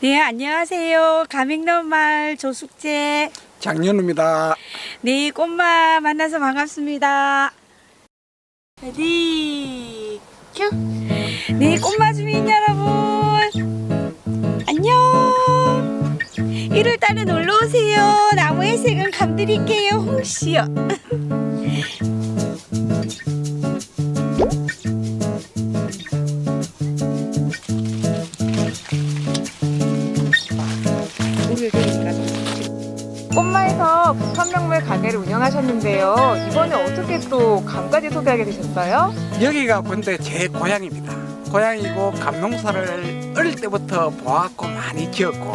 네, 안녕하세요. 가맹넘마을 조숙제. 장현우입니다. 네, 꽃마 만나서 반갑습니다. 레디, 큐. 네, 꽃마 주민 여러분. 안녕. 1월 달에 놀러 오세요. 나무의 색은 감드릴게요. 홍시요. 북한명물 가게를 운영하셨는데요. 이번에 어떻게 또 감까지 소개하게 되셨어요? 여기가 근데 제 고향입니다. 고향이고 감농사를 어릴 때부터 보았고 많이 지었고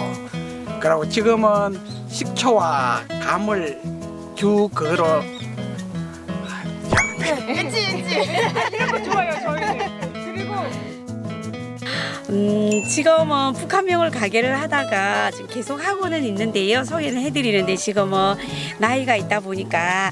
그리고 지금은 식초와 감을 주 그거로 거좋 지금은 북한명을 가게를 하다가 지금 계속 하고는 있는데요. 소개는 해드리는데 지금은 나이가 있다 보니까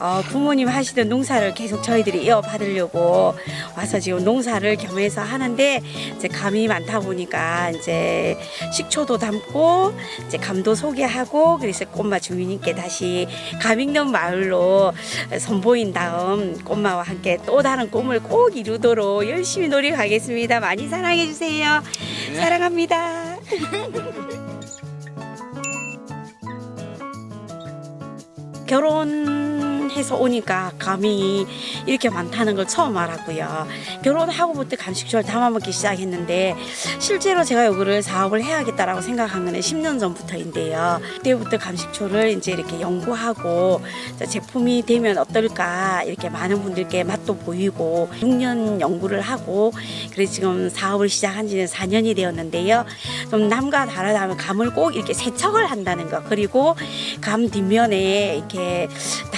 어, 부모님 하시던 농사를 계속 저희들이 이어받으려고 와서 지금 농사를 겸해서 하는데 이제 감이 많다 보니까 이제 식초도 담고 이제 감도 소개하고 그래서 꽃마 주민님께 다시 감 있는 마을로 선보인 다음 꽃마와 함께 또 다른 꿈을 꼭 이루도록 열심히 노력하겠습니다. 많이 사랑해 주세요. 사랑합니다. 결혼 해서 오니까 감이 이렇게 많다는 걸 처음 알았고요. 결혼하고부터 감식초를 담아먹기 시작했는데 실제로 제가 요거를 사업을 해야겠다라고 생각한 거는 10년 전부터인데요. 그때부터 감식초를 이제 이렇게 연구하고 자, 제품이 되면 어떨까 이렇게 많은 분들께 맛도 보이고 6년 연구를 하고 그래서 지금 사업을 시작한 지는 4년이 되었는데요. 좀 남과 다르다면 감을 꼭 이렇게 세척을 한다는 것 그리고 감 뒷면에 이렇게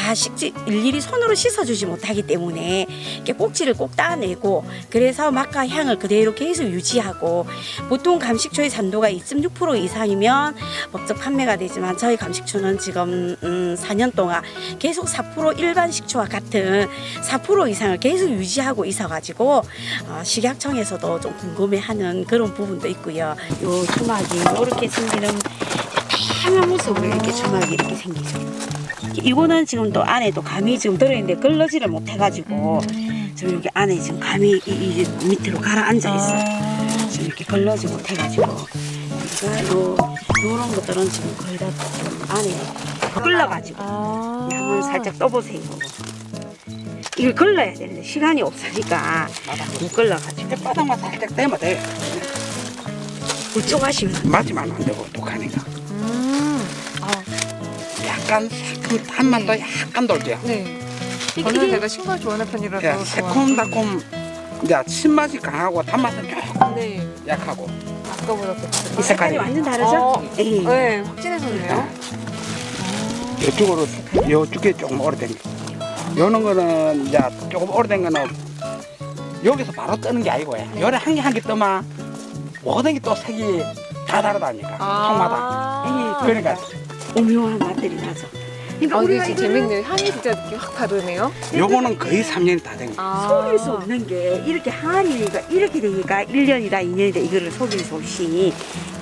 다 식지 일일이 손으로 씻어주지 못하기 때문에 이렇게 꼭지를 꼭 따내고 그래서 맛과 향을 그대로 계속 유지하고 보통 감식초의 산도가 2.6% 이상이면 법적 판매가 되지만 저희 감식초는 지금 음, 4년 동안 계속 4% 일반 식초와 같은 4% 이상을 계속 유지하고 있어가지고 어, 식약청에서도 좀 궁금해하는 그런 부분도 있고요. 요 주막이 이렇게 생기는 다양한 모습으로 이렇게 주막이 이렇게 생기죠. 이거는 지금 또 안에 또 감이 지금 들어있는데 걸러지를 못해가지고 지금 여기 안에 지금 감이 이, 이 밑으로 가라앉아 있어 요. 지금 이렇게 걸러지 못해가지고 그러니까 요 요런 것들은 지금 거의 다 안에 끌러가지고 아. 한번 살짝 떠보세요. 이걸 걸러야 되는데 시간이 없으니까 못 걸러가지고 바닥만 살짝 떼면 돼. 울쪽하시면 맞으면 안 되고 독하니까. 음. 아, 약간 새콤 한 맛도 약간 돌죠. 네. 저는 제가 신걸 좋아하는 편이라서. 예. 새콤달콤 이제 신맛이 강하고 단맛은 조금 네. 약하고 아까보다 더. 이 색깔이 완전 다르죠? 어, 예. 네, 확진해졌네요. 이쪽으로 요쪽에 조금 오래된 거. 요런 거는 이제 조금 오래된 거는 여기서 바로 뜨는 게 아니고 요래 한개 한 개 뜨면 모든 게 또 색이 다 다르다니까 통마다 아. 그러니까 오묘한 맛들이 나죠. 그러니까 아, 근데 우리가 진짜 이거를 재밌네요. 향이 진짜 확 다르네요. 요거는 거의 3년이 다 된 거. 아. 속일 수 없는 게 이렇게 한이니까 이렇게 되니까 1년이다 2년이다 이거를 속일 수 없이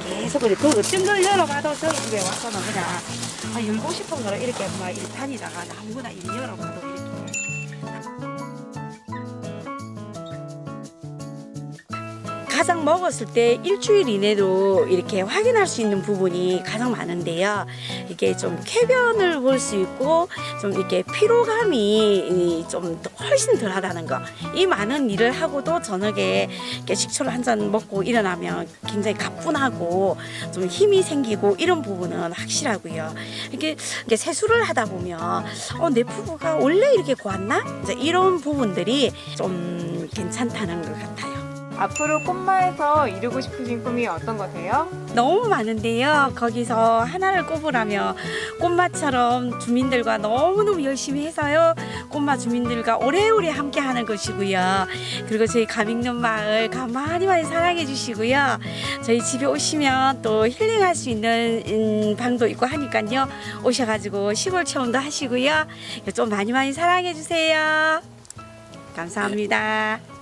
계속 그래 그 어떤 걸 열어봐도 저희 집에 와서는 그냥 아, 열고 싶은 거를 이렇게 막 이렇게 다니다가 아무거나 이렇게 열어봐도 가장 먹었을 때 일주일 이내로 이렇게 확인할 수 있는 부분이 가장 많은데요. 이게 좀 쾌변을 볼 수 있고 좀 이렇게 피로감이 좀 훨씬 덜하다는 거. 이 많은 일을 하고도 저녁에 식초를 한 잔 먹고 일어나면 굉장히 가뿐하고 좀 힘이 생기고 이런 부분은 확실하고요. 이렇게, 이렇게 세수를 하다 보면 어, 내 피부가 원래 이렇게 고왔나? 이런 부분들이 좀 괜찮다는 것 같아요. 앞으로 꽃마에서 이루고 싶으신 꿈이 어떤 거세요? 너무 많은데요. 거기서 하나를 꼽으라면 꽃마처럼 주민들과 너무너무 열심히 해서요. 꽃마 주민들과 오래오래 함께 하는 것이고요. 그리고 저희 감익는 마을 감 많이 많이 사랑해 주시고요. 저희 집에 오시면 또 힐링할 수 있는 음, 방도 있고 하니까요. 오셔가지고 시골 체험도 하시고요. 좀 많이 많이 사랑해 주세요. 감사합니다.